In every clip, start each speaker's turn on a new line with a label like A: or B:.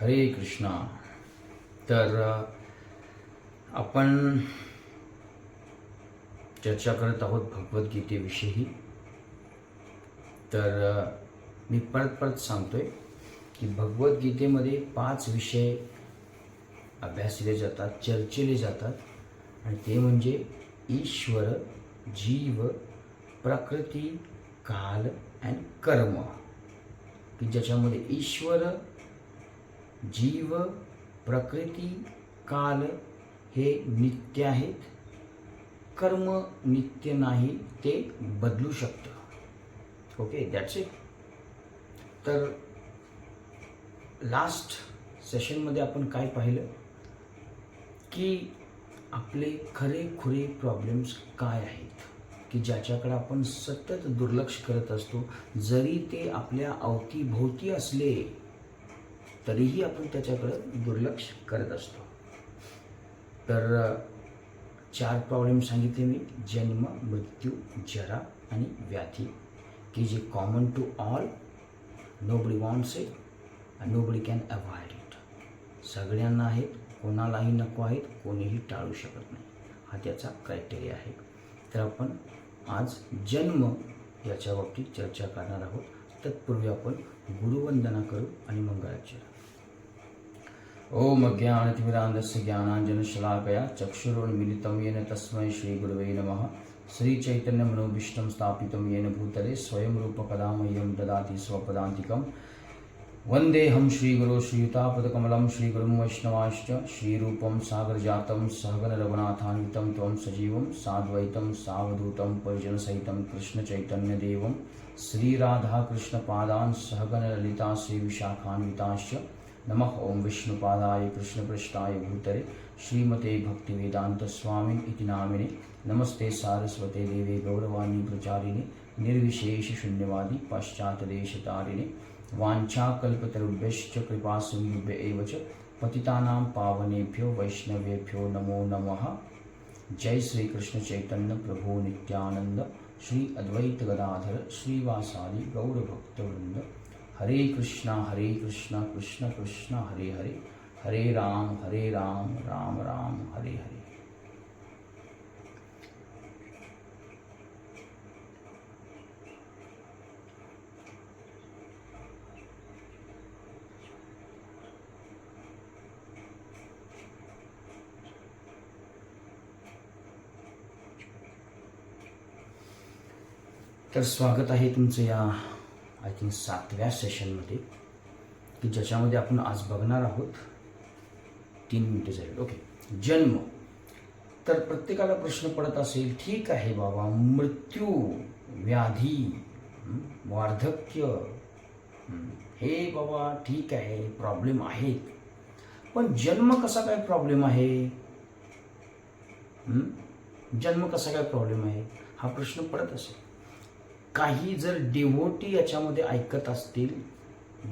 A: हरे कृष्णा. तर आपण चर्चा करत आहोत भगवद्गीतेविषयी. तर मी परत परत सांगतो आहे की भगवद्गीतेमध्ये पाच विषय अभ्यासले जातात चर्चेले जातात. आणि ते म्हणजे ईश्वर जीव प्रकृती काल अँड कर्म. की ज्याच्यामध्ये ईश्वर जीव प्रकृती काल हे नित्य आहेत. कर्म नित्य नाही ते बदलू शकतं. ओके दॅट्स इट तर लास्ट सेशनमध्ये आपण काय पाहिलं? की आपले खरे खुरे प्रॉब्लेम्स काय आहेत? की ज्याच्याकडे आपण सतत दुर्लक्ष करत असतो जरी ते आपल्या अवतीभोवती असले तरीही आपण त्याच्याकडं दुर्लक्ष करत असतो. तर चार प्रॉब्लेम सांगितले मी. जन्म मृत्यू जरा आणि व्याधी. की जे common to all nobody wants it nobody can avoid it सगळ्यांना आहेत कोणालाही नको आहेत कोणीही टाळू शकत नाही. हा त्याचा क्रायटेरिया आहे. तर आपण आज जन्म याच्या बाबतीत चर्चा करणार आहोत. तत्पूर्वी आपण गुरुवंदना करू आणि मंगळाचरण. ओम अज्ञानतिमिरान्धस्य ज्ञानाञ्जनशलाकया चक्षुरुन्मिलितं येन तस्मै श्रीगुरवे नमः। श्रीचैतन्यमनोभीष्टं स्थापितं येन भूतले स्वयं रूपकदा मह्यं ददाति स्वपदान्तिकं वन्देऽहं श्रीगुरो श्रीयुतापदकमलं श्रीगुरुं वैष्णवाश्च श्रीरूपं सागरजातं सहगनरघुनाथान्वितं त्वं सजीवं साद्वैतं सावधूतं परिजनसहितं कृष्णचैतन्यदेवं। श्रीराधाकृष्णपादान् सहगनललिता श्रीविशाखान्विताश्च नमः ॐ विष्णुपादाय कृष्णपृष्ठाय भूतरे श्रीमते भक्तिवेदान्तस्वामिन् इति नामिने नमस्ते सारस्वते देवे गौरवाणी प्रचारिणे निर्विशेषशून्यवादी पाश्चात्यदेशतारिणे वाञ्छाकल्पतरुभ्यश्च कृपासिन्धुभ्य एव च पतितानां पावनेभ्यो वैष्णवेभ्यो नमो नमः। जय श्री कृष्ण चैतन्य प्रभु नित्यानंद श्री अद्वैत गदाधर श्रीवासादि गौरभक्तवृंद हरे कृष्णा हरे कृष्णा, कृष्ण कृष्ण, हरे हरे। हरे राम हरे राम राम राम, हरे हरे। तर स्वागत आहे तुमचं या आय थिंक सातव्या सेशनमध्ये की ज्याच्यामध्ये आपण आज बघणार आहोत तीन मिनिटं जाईल ओके जन्म. तर प्रत्येकाला प्रश्न पडत असेल ठीक आहे बाबा मृत्यू व्याधी वार्धक्य हे बाबा ठीक आहे प्रॉब्लेम आहेत. पण जन्म कसा काय प्रॉब्लेम आहे? जन्म कसा काय प्रॉब्लेम आहे? हा प्रश्न पडत असेल. काही जर डिवोटी याच्यामध्ये ऐकत असतील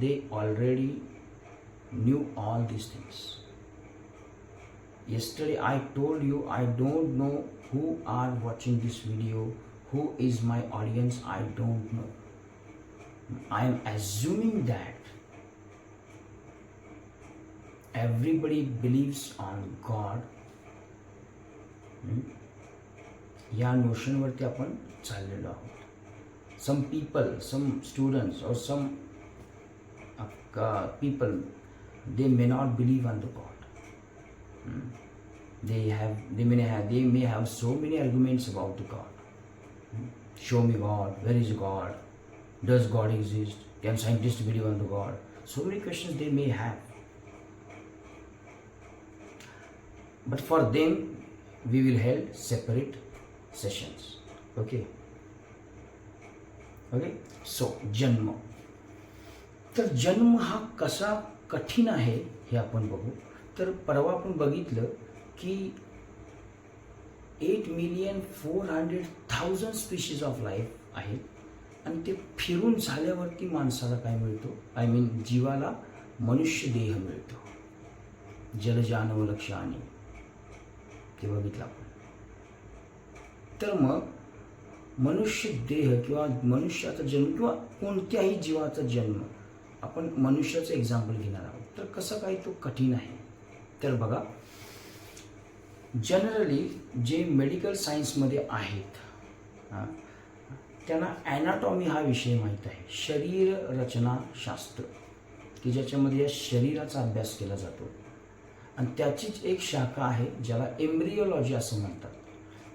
A: they already knew all this things yesterday I told you I don't know who are watching this video who is my audience I don't know I am assuming that everybody believes on God या नोशनवरती आपण चाललेलो आहोत. some people some students or some uh, people they may not believe on the god. Hmm? they have they may have they may have so many arguments about the god. Hmm? show me god where is god? Does god exist? Can scientists believe on the god? So many questions they may have. But for them we will hold separate sessions. Okay. Okay so जन्म. तर जन्म हा कसा कठीण आहे हे आपण बघू. तर परवा आपण बघितलं की eight million four hundred thousand species of life आहेत. आणि ते फिरून झाल्यावरती माणसाला काय मिळतो? आय मीन जीवाला मनुष्य देह मिळतो. जलजानवलक्ष आणि. ते बघितलं आपण. तर मग मनुष्य देह किंवा मनुष्याचा जन्म किंवा कोणत्याही जीवाचा जन्म आपण मनुष्याचं एक्झाम्पल घेणार आहोत. तर कसं काय तो कठीण आहे? तर बघा जनरली जे मेडिकल सायन्समध्ये आहेत हां, त्यांना ॲनाटॉमी हा विषय माहीत आहे. शरीर रचना शास्त्र की ज्याच्यामध्ये या शरीराचा अभ्यास केला जातो. आणि त्याचीच एक शाखा आहे ज्याला एम्ब्रिओलॉजी असं म्हणतात.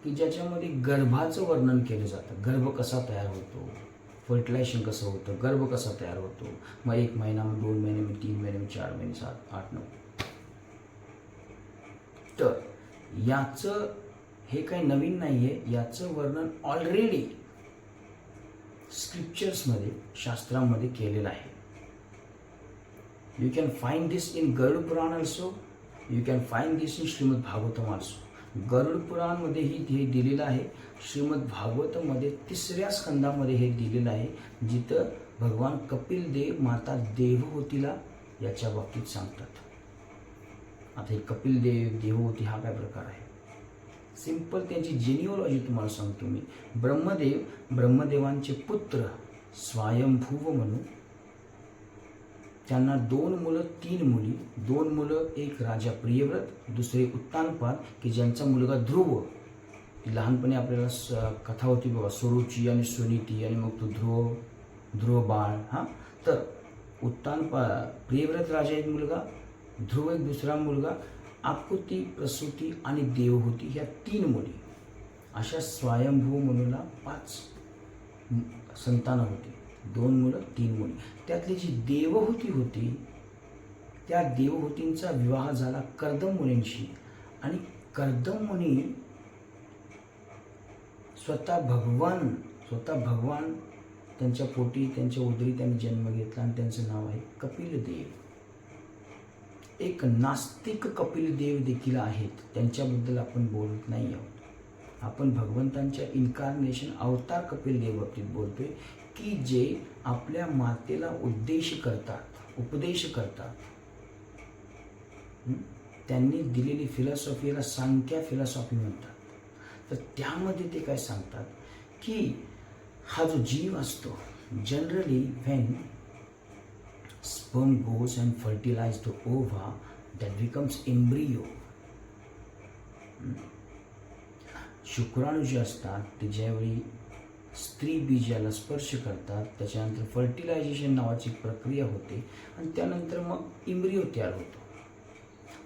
A: की ज्याच्यामध्ये गर्भाचं वर्णन केलं जातं. गर्भ कसा तयार होतो? फर्टिलायझेशन कसं होतं? गर्भ कसा तयार होतो? मग एक महिना मग दोन महिने मग तीन महिने मग चार महिने सात आठ नऊ. तर याचं हे काही नवीन नाही आहे याचं वर्णन ऑलरेडी स्क्रिप्चर्समध्ये शास्त्रामध्ये केलेलं आहे. You can find this in Garuda Purana also you can find this in Shrimad Bhagavatam also Garuda पुराणमध्येही हे दिलेलं आहे. श्रीमद भागवतमध्ये तिसऱ्या स्कंदामध्ये हे दिलेलं आहे जिथं भगवान कपिल देव माता देवहोतीला याच्या बाबतीत सांगतात. आता हे कपिल देव देवहोती हा काय प्रकार आहे? सिंपल त्यांची जिनिओलॉजी तुम्हाला सांगतो मी. ब्रह्मदेव ब्रह्मदेवांचे पुत्र स्वयंभूव म्हणून त्यांना दोन मुलं तीन मुली दोन मुलं एक राजा प्रियव्रत दुसरे उत्तानपाल की ज्यांचा मुलगा ध्रुव. लहानपणी आपल्याला स कथा होती बाबा सुरुची आणि सुनीती आणि मग तो ध्रुव ध्रुव बाळ हां? तर उत्तानपा प्रियव्रत राजा एक मुलगा ध्रुव एक दुसरा मुलगा आकृती प्रसूती आणि देवहूती ह्या तीन मुली. अशा स्वयंभू मुलीला पाच संतानं होती. दोन मुलं तीन मुली. त्यातली जी देवहूती होती त्या देवहूतींचा विवाह झाला कर्दम मुनींशी आणि कर्दम मुनी स्वतः भगवान स्वतः भगवान त्यांच्या पोटी त्यांच्या उदरी त्यांनी जन्म घेतला आणि त्यांचं नाव आहे कपिल देव एक नास्तिक कपिल देव देखील आहेत. त्यांच्याबद्दल आपण बोलत नाही आहोत. आपण भगवंतांच्या इन्कारनेशन अवतार कपिल देव बाबतीत बोलतोय. की जे आपल्या मातेला उद्देश करतात उपदेश करतात. त्यांनी दिलेली फिलॉसॉफीला सांख्या फिलॉसॉफी म्हणतात. तर त्यामध्ये ते काय सांगतात? की हा जो जीव असतो generally when sperm goes and fertilize the ova that becomes embryo. शुक्राणू जे असतात ते ज्यावेळी स्त्री बीजाला स्पर्श करतात त्याच्यानंतर फर्टिलायझेशन नावाची प्रक्रिया होते आणि त्यानंतर मग इम्ब्रिओ तयार होतो.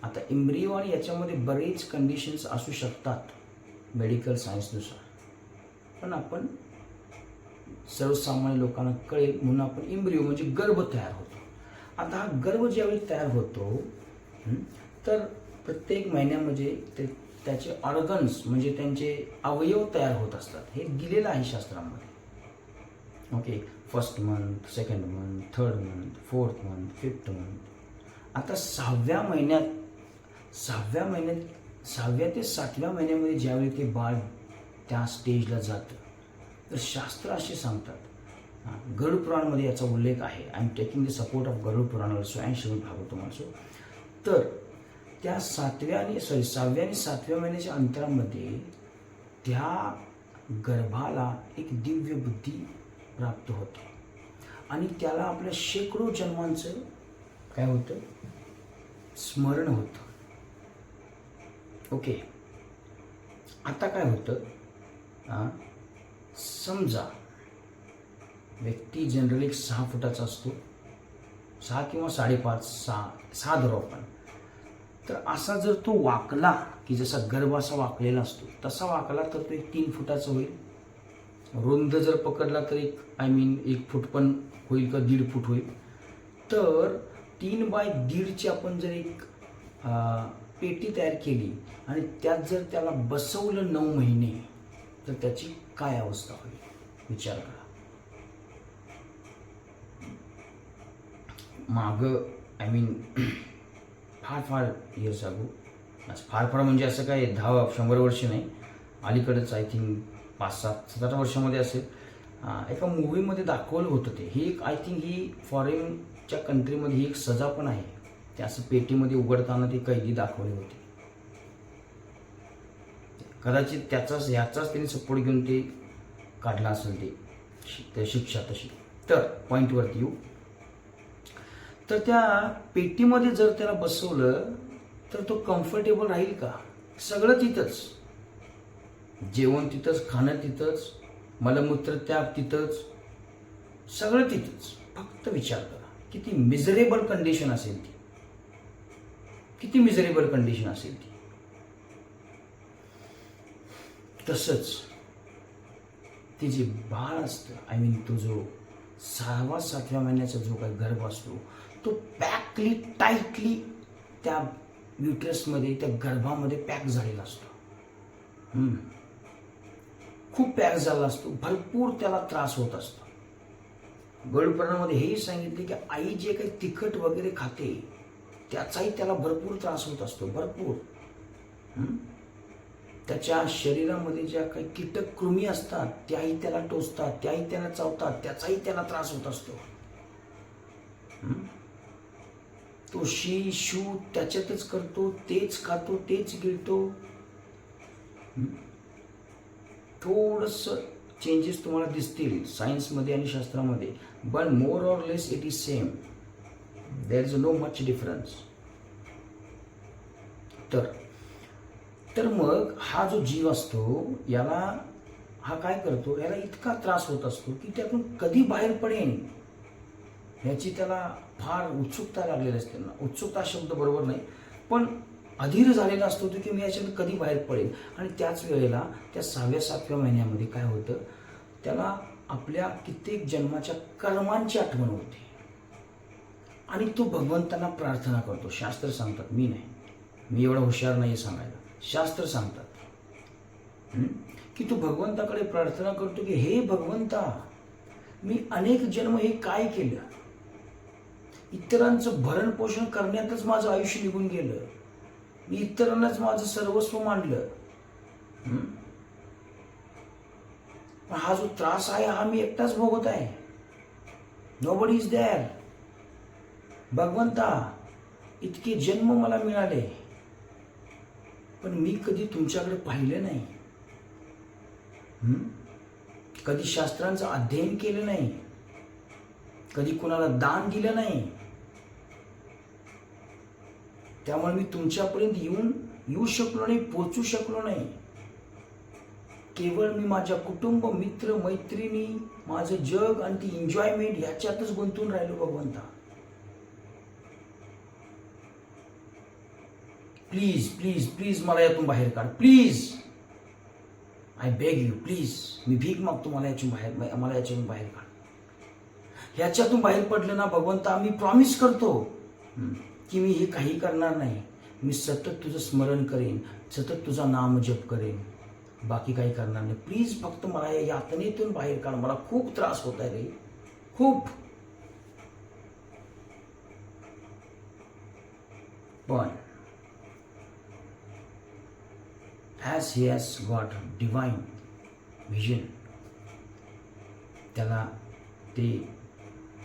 A: आता इम्ब्रिओ आणि याच्यामध्ये बरेच कंडिशन्स असू शकतात मेडिकल सायन्सनुसार पण आपण सर्वसामान्य लोकांना कळेल म्हणून आपण इम्ब्रिओ म्हणजे गर्भ तयार होतो. आता हा गर्भ ज्यावेळी तयार होतो तर प्रत्येक महिन्यामध्ये ते त्याचे ऑर्गन्स म्हणजे त्यांचे अवयव तयार होत असतात. हे दिलेलं आहे शास्त्रामध्ये. Okay first month second month third month fourth month fifth month आता सहाव्या महिन्यात सहाव्या महिन्यात सहाव्या ते सातव्या महिन्यामध्ये ज्यावेळी ते बाळ त्या स्टेजला जातं तर शास्त्र असे सांगतात. हां, गरुड पुराणमध्ये याचा उल्लेख आहे. I am taking the support of Garuda Purana also and शिवण भागवतम ऑल्सो तर त्या सातव्या आणि सॉरी सहाव्या आणि सातव्या महिन्याच्या अंतरामध्ये त्या गर्भाला एक दिव्य बुद्धी प्राप्त होते. आणि त्याला आपल्या शेकडो जन्मांचं काय होतं? स्मरण होतं. ओके आता काय होतं? समजा व्यक्ती जनरली एक सहा फुटाचा असतो. सहा किंवा साडेपाच सहा सहा धरू आपण. तर असा जर तो वाकला की जसा गर्भ असा वाकलेला असतो तसा वाकला तर तो एक तीन फुटाचा होईल. रुंद जर पकडला तर एक आय मीन एक फूट पण होईल का दीड फूट होईल. तर तीन बाय दीडची आपण जर एक पेटी तयार केली आणि त्यात जर त्याला बसवलं नऊ महिने तर त्याची काय अवस्था होईल? विचार करा. मागं आय मीन फार फार इयर्स अगो असं फार फार म्हणजे असं काय दहा शंभर वर्ष नाही. अलीकडंच आय थिंक पाच सात सात आठ वर्षामध्ये असेल. एका मूवीमध्ये दाखवलं होतं ते. ही एक आय थिंक ही फॉरेनच्या कंट्रीमध्ये ही एक सजा पण आहे. ते असं पेटीमध्ये उघडताना ती कैदी दाखवली होती. कदाचित त्याचाच ह्याचाच त्यांनी सपोर्ट घेऊन ते काढला असेल ते. शिक्षा तशी. तर पॉईंटवरती येऊ. तर त्या पेटीमध्ये जर त्याला बसवलं तर तो कम्फर्टेबल राहील का? सगळं तिथंच. जेवण तिथंच खाणं तिथंच मलमूत्र त्याग तिथंच सगळं तिथंच. फक्त विचार करा किती मिझरेबल कंडिशन असेल ती. किती मिझरेबल कंडिशन असेल ती. तसंच ते जे बाळ असतं आय मीन तो जो सहावा सातव्या महिन्याचा जो काही गर्भ असतो तो पॅकली टाईटली त्या युट्रसमध्ये त्या गर्भामध्ये पॅक झालेला असतो. खूप पॅक झाला असतो. भरपूर त्याला त्रास होत असतो. गडपणामध्ये हेही सांगितले की आई जे काही तिखट वगैरे खाते त्याचाही त्याला भरपूर त्रास होत असतो. भरपूर. त्याच्या शरीरामध्ये ज्या काही कीटक कृमी असतात त्याही त्याला टोचतात त्याही त्याला चावतात त्याचाही त्याला त्रास होत असतो. तो शी शू त्याच्यातच करतो तेच खातो तेच गिळतो. थोडस चेंजेस तुम्हाला दिसतील सायन्समध्ये आणि शास्त्रामध्ये पण more or less it is same there is no much difference तर तर मग हा जो जीव असतो याला हा काय करतो? याला इतका त्रास होत असतो की त्यातून कधी बाहेर पडेन? ह्याची त्याला फार उत्सुकता लागलेली असते ना. उत्सुकता शब्द बरोबर नाही. पण अधीर झालेला असतो तो की मी याच्यातून कधी बाहेर पडेल आणि त्याच वेळेला त्या सहाव्या सातव्या महिन्यामध्ये काय होतं? त्याला आपल्या कित्येक जन्माच्या कर्मांची आठवण होते. आणि तो भगवंतांना प्रार्थना करतो. शास्त्र सांगतात. मी नाही. मी एवढा हुशार नाही सांगायला. शास्त्र सांगतात. की तो भगवंताकडे प्रार्थना करतो की हे भगवंता मी अनेक जन्म हे काय केलं? इतरांचं भरण पोषण करण्यातच माझं आयुष्य निघून गेलं. मी इतरांनाच माझं सर्वस्व मांडलं. पण हा जो त्रास आहे हा मी एकटाच भोगत आहे. नो बडी इज दॅर भगवंता इतके जन्म मला मिळाले. पण मी कधी तुमच्याकडे पाहिलं नाही. कधी शास्त्रांचं अध्ययन केलं नाही. कधी कुणाला दान दिलं नाही. त्यामुळे मी तुमच्यापर्यंत येऊन येऊ शकलो नाही पोचू शकलो नाही. केवळ मी माझ्या कुटुंब मित्र मैत्रिणी माझं जग आणि ती एन्जॉयमेंट ह्याच्यातच गुंतून राहिलो भगवंता. प्लीज प्लीज प्लीज मला यातून बाहेर काढ. Please I beg you please मी भीक मागतो मला यातून बाहेर मला याच्यातून बाहेर काढ. ह्याच्यातून बाहेर पडलं ना भगवंता मी प्रॉमिस करतो. की मी हे काही करणार नाही. मी सतत तुझं स्मरण करेन सतत तुझा नाम जप करेन. बाकी काही करणार नाही. प्लीज फक्त मला या यातनेतून बाहेर काढ. मला खूप त्रास होत आहे रे. खूप. पण as he has got divine vision त्याला ते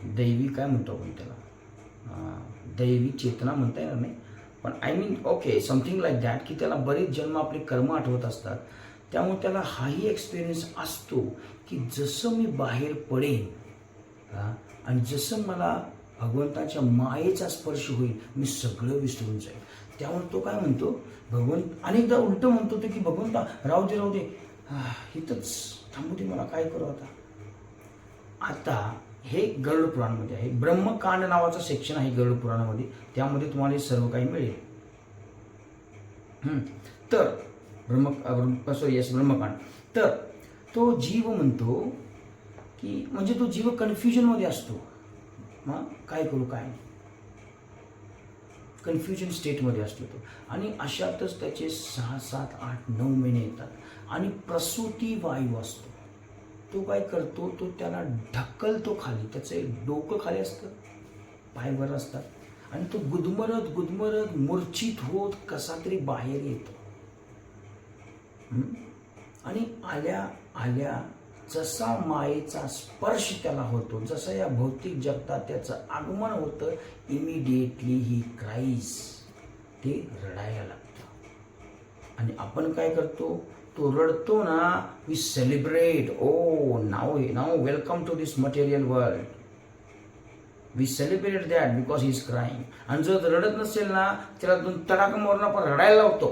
A: दैवी काय म्हणतो आपण त्याला? दैवी चेतना म्हणता येणार नाही. पण I mean okay something like that की त्याला बरेच जन्म आपले कर्म आठवत असतात. त्यामुळे त्याला हाही एक्सपिरियन्स असतो की जसं मी बाहेर पडेन आणि जसं मला भगवंताच्या मायेचा स्पर्श होईल मी सगळं विसरून जाईल त्यामुळे तो काय म्हणतो भगवंत अनेकदा उलटं म्हणतो तो की भगवंता राहू दे राहू दे. इथंच थांबू दे मला काय करू आता. आता हे गरुड पुराणमध्ये आहे. ब्रह्मकांड नावाचं सेक्शन आहे गरुड पुराणामध्ये. त्यामध्ये तुम्हाला हे सर्व काही मिळेल. तर ब्रह्म सॉरी यस ब्रह्मकांड. तर तो जीव म्हणतो की म्हणजे तो जीव कन्फ्युजनमध्ये असतो. मग काय करू काय कन्फ्युजन स्टेटमध्ये असतो तो. आणि अशातच त्याचे सहा सात आठ नऊ महिने येतात. आणि प्रसूती वायू असतो. तो काय करतो तो त्याला ढकलतो खाली. त्याचं एक डोकं खाली असतं पायवर असतात. आणि तो गुदमरत गुदमरत मूर्छित होत कसा तरी बाहेर येतो. आणि आल्या आल्या जसा मायेचा स्पर्श त्याला होतो जसं या भौतिक जगतात त्याचं आगमन होतं इमिडिएटली ही क्राईस ते रडायला लागतं. आणि आपण काय करतो? तो रडतो ना वी सेलिब्रेट ओ नाव नाव welcome to this material world we celebrate that because he is crying आणि जर रडत नसेल ना त्याला दोन तडाखा मोरणा पण रडायला लावतो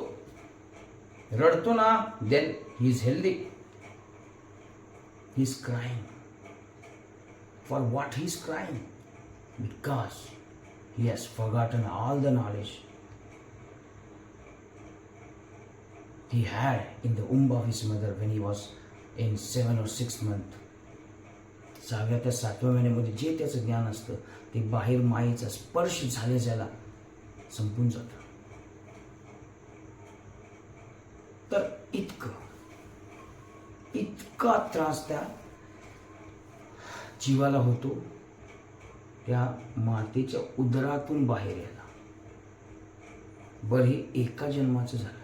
A: रडतो ना then he is healthy he is crying for what he is crying because he has forgotten all the knowledge he had in the womb of his mother when he was in seven or six month सहाव्या त्या सातव्या महिन्यामध्ये जे त्याचं ज्ञान असतं ते बाहेर मायेचा स्पर्श झाल्या झाला संपून जातं. तर इतकं इतका त्रास त्या जीवाला होतो त्या मातेच्या उदरातून बाहेर यायला. बरं हे एका जन्माचं झालं.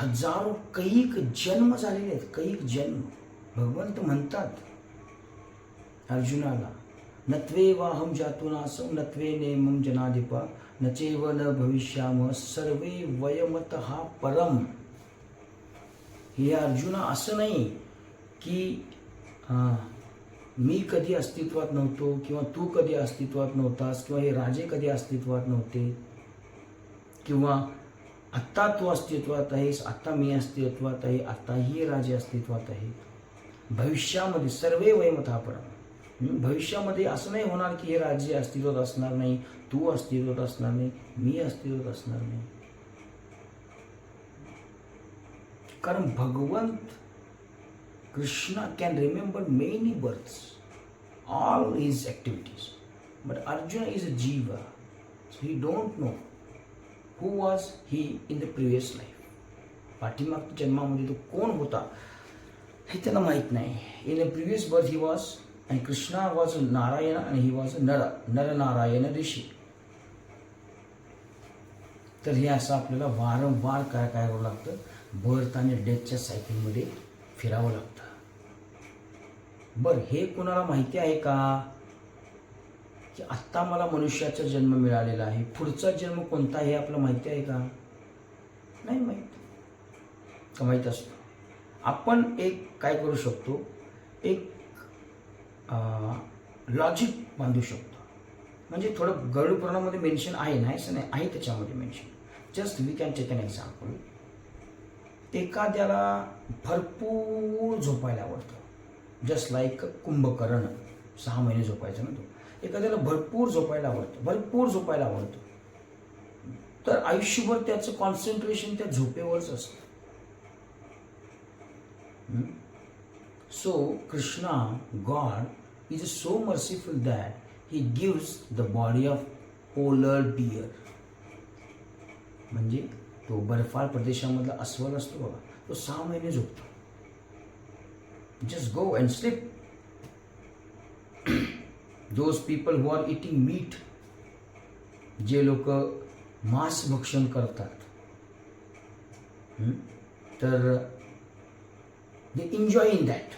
A: हजारो कैक जन्म झालेले आहेत कैक जन्म. भगवंत म्हणतात अर्जुनाला नत्वे वाहम जातुनासम नत्वे नेमम जनाधिपा नचेव न भविष्याम सर्वे वयमत हा परम. हे अर्जुना असं नाही की आ, मी कधी अस्तित्वात नव्हतो किंवा तू कधी अस्तित्वात नव्हतास किंवा हे राजे कधी अस्तित्वात नव्हते किंवा आत्ता तू अस्तित्वात आहेस आत्ता मी अस्तित्वात आहे आत्ताही हे राजे अस्तित्वात आहे भविष्यामध्ये सर्वे वयमता परम भविष्यामध्ये असं नाही होणार की हे राज्य अस्तित्वात असणार नाही तू अस्तित्वात असणार नाही मी अस्तित्वात असणार नाही. कारण भगवंत Krishna can remember many births all his activities but Arjun is a jiva he don't know who was he in the previous life पाठीमागच्या जन्मामध्ये तो कोण होता? हे त्याला माहीत नाही. In the previous birth he was आणि कृष्णा वॉज नारायण आणि ही वॉज नर नरनारायण ऋषी. तर हे असं आपल्याला वारंवार काय काय करावं लागतं? बर्थ आणि डेथच्या सायकलमध्ये फिरावं लागतं. बरं हे कोणाला माहिती आहे का? की आत्ता मला मनुष्याचा जन्म मिळालेला आहे. पुढचा जन्म कोणता हे आपलं माहिती आहे का? नाही माहीत. का माहीत असतो? आपण एक काय करू शकतो? एक लॉजिक बांधू शकतो. म्हणजे थोडं गरुड पुराणामध्ये मेन्शन आहे नाही असं नाही आहे त्याच्यामध्ये mention just we can take an example एखाद्याला भरपूर झोपायला आवडतं. Just like Kumbhakarna. सहा महिने झोपायचं ना तो. एखाद्याला भरपूर झोपायला आवडतं भरपूर झोपायला आवडतं. तर आयुष्यभर त्याचं कॉन्सन्ट्रेशन त्या झोपेवरच असतं. So Krishna God is so merciful that he gives the body of polar bear म्हणजे तो बर्फाळ प्रदेशामधला अस्वल असतो बघा तो सहा महिने झोपतो. Just go and sleep those people who are eating meat जे लोक मांस भक्षण करतात. तर they enjoy in that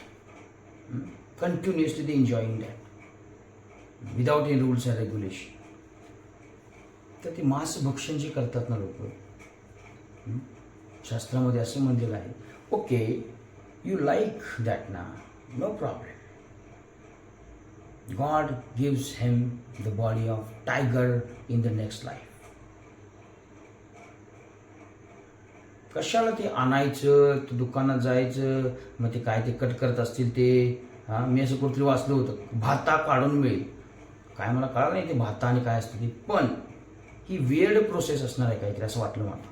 A: continuously they enjoy in that without any rules and regulation तर ते मांस भक्षण जे करतात ना लोक शास्त्रामध्ये असं म्हणलेलं आहे. ओके यू लाईक दॅट ना? No problem God gives him the body of tiger in the next life. कशाला ते आणायचं? ते दुकानात जायचं? मग ते काय ते कट करत असतील ते? हां मी असं कुठलं वाचलं होतं. भाता काढून मिळेल. काय मला कळलं नाही ते भाता आणि काय असतं ते. पण ही वेळ प्रोसेस असणार आहे काहीतरी असं वाटलं मला.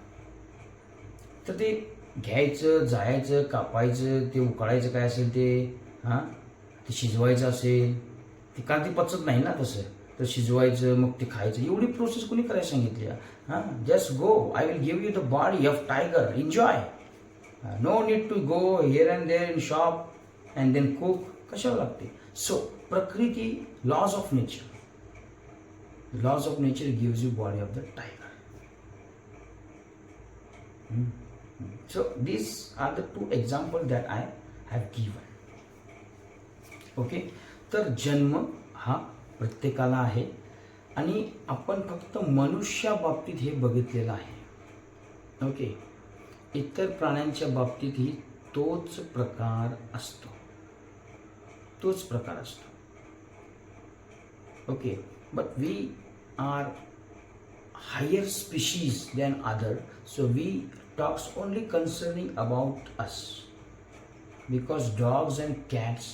A: तर ते घ्यायचं जायचं कापायचं ते उकळायचं काय असेल ते? हां? ते शिजवायचं असेल? ते कारण पचत नाही ना तसं. तर शिजवायचं मग ते खायचं. एवढी प्रोसेस कोणी करायला सांगितली? हां? Just go I will give you the body of tiger enjoy no need to go here and there in shop and then cook कशावं लागते? सो प्रकृती laws of nature laws of nature gives you body of the tiger so these are the two example that I have given. Okay तर जन्म हा प्रत्येकाला आहे आणि आपण फक्त मनुष्या बाबतीत हे बघितलेलं आहे. ओके? इतर प्राण्यांच्या बाबतीतही तोच प्रकार असतो. तोच प्रकार असतो. Okay? But we are higher species than other so we talks only concerning about us because dogs and cats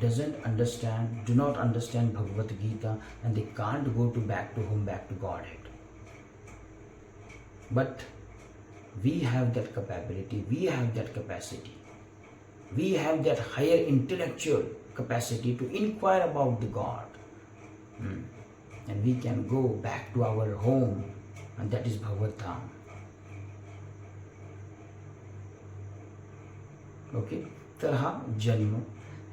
A: doesn't understand do not understand bhagavad gita and they can't go to back to home back to godhead but we have that capability we have that capacity we have that higher intellectual capacity to inquire about the god Hmm. and we can go back to our home and that is bhagavad Dham. Okay तर हा जन्म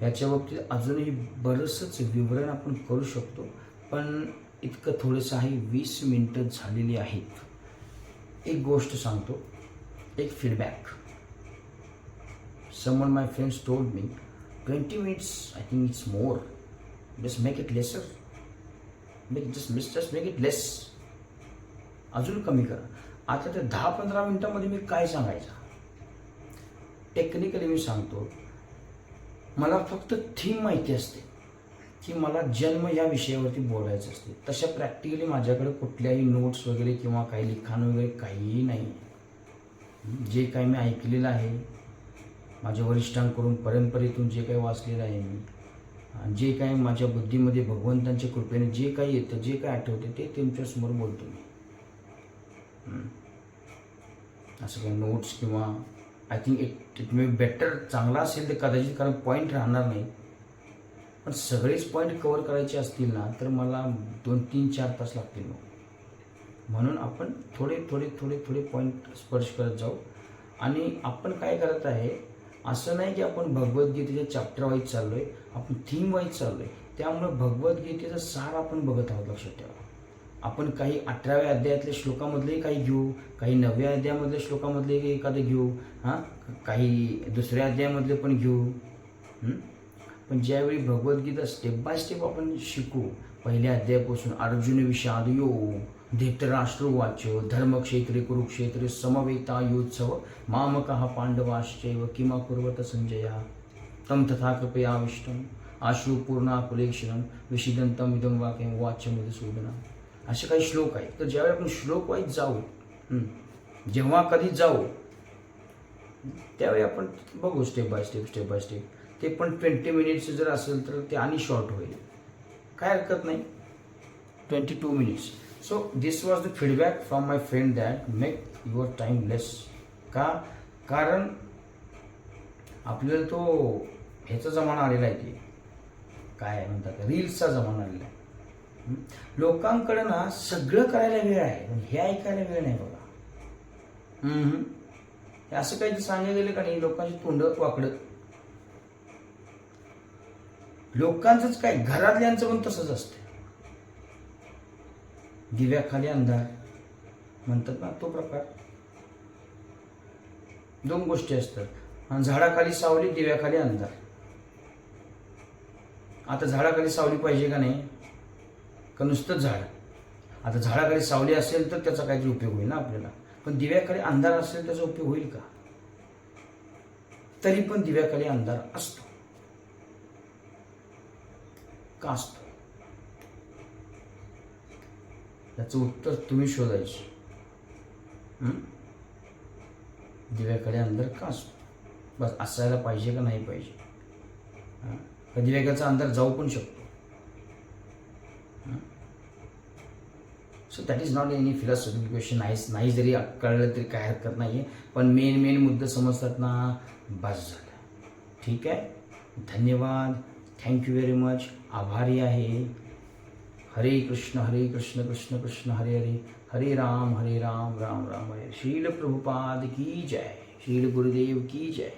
A: ह्याच्या बाबतीत अजूनही बरंचसंच विवरण आपण करू शकतो पण इतकं थोडंसं आहे वीस मिनटं झालेली आहेत. एक गोष्ट सांगतो एक feedback someone my friends told me twenty minutes I think it's more just make it lesser make just miss just make it less अजून कमी करा. आता त्या दहा पंधरा मिनटामध्ये मी काय सांगायचं? टेक्निकली मी सांगतो मला फक्त थीम माहिती असते. की मला जन्म या विषयावरती बोलायचं असते. तशा प्रॅक्टिकली माझ्याकडे कुठल्याही नोट्स वगैरे किंवा काही लिखाण वगैरे काहीही नाही. जे काही मी ऐकलेलं आहे माझ्या वरिष्ठांकडून परंपरेतून जे काही वाचलेलं आहे मी आणि जे काही माझ्या बुद्धीमध्ये भगवंतांच्या कृपेने जे काही येतं जे काही आठवते ते तुमच्यासमोर बोलतो मी. असं काही नोट्स किंवा I think it it may better चांगला असेल तर कदाचित कारण पॉईंट राहणार नाही. पण सगळेच पॉईंट कवर करायचे असतील ना तर मला दोन तीन चार तास लागतील मग. म्हणून आपण थोडे थोडे थोडे थोडे पॉईंट स्पर्श करत जाऊ. आणि आपण काय करत आहे असं नाही की आपण भगवद्गीतेच्या चॅप्टर वाईज आहे आपण थीम वाईज आहे त्यामुळे भगवद्गीतेचा सार आपण बघत आहोत लक्षात ठेवा. आपण काही अठराव्या अध्यायातल्या श्लोकामधलेही काही घेऊ काही नवव्या अध्यायामधल्या श्लोकामधले एखादं घेऊ हां? काही दुसऱ्या अध्यायामधले पण घेऊ पण ज्यावेळी भगवद्गीता स्टेप बाय स्टेप आपण शिकू पहिल्या अध्यायापासून अर्जुन विषाद यो धृतराष्ट्रवाच धर्मक्षेत्रे कुरुक्षेत्रे समवेता योत्सव मामकः पांडवाश्चैव किमा कुर्वत संजया तं तथा कृपया कृपयाविष्टम् आश्रुपूर्णाकुलेक्षणं विषिदंतम इदम वाक्यं वाच्य मधुसूदना असे काही श्लोक आहेत. तर ज्यावेळी आपण श्लोक वाईज जाऊ जेव्हा कधी जाऊ त्यावेळी आपण बघू step by step step by step ते पण ट्वेंटी मिनिट्स जर असेल तर ते आणि शॉर्ट होईल. काय हरकत नाही. Twenty two minutes so this was the feedback from my friend that make your time less का? कारण आपल्याला तो ह्याचा जमाना आलेला आहे की काय म्हणतात रील्सचा जमाना आलेला आहे. लोकांकडे ना सगळं करायला वेळ आहे. हे ऐकायला वेळ नाही बघा. हम्म. असं काही सांगायला गेलं का नाही लोकांची तोंड वाकडं. लोकांचंच काय घरातल्यांचं पण तसंच असतं दिव्याखाली अंधार. म्हणतात ना तो प्रकार. दोन गोष्टी असतात. आणि झाडाखाली सावली दिव्याखाली अंधार. आता झाडाखाली सावली पाहिजे का नाही? का नुसतंच झाड? आता झाडाकडे सावली असेल तर त्याचा काहीतरी उपयोग होईल ना आपल्याला. पण दिव्याकडे अंधार असेल त्याचा उपयोग होईल का? तरी पण दिव्याखाली अंधार असतो. का असतो? याचं उत्तर तुम्ही शोधायचं दिव्याकडे अंधार का असतो? बस असायला पाहिजे का नाही पाहिजे? का दिव्याकडचा अंधार जाऊ पण शकतो? So that is not any philosophical question नाही नाही जरी कळलं तरी काय हरकत नाही आहे पण मेन मेन मुद्दे समजतात ना बस झालं ठीक आहे धन्यवाद। थँक्यू व्हेरी मच आभारी आहे। हरे कृष्ण हरे कृष्ण कृष्ण कृष्ण, हरे हरे। हरे राम हरे राम राम राम, हरे। शील प्रभुपाद की जय। शील गुरुदेव की जय।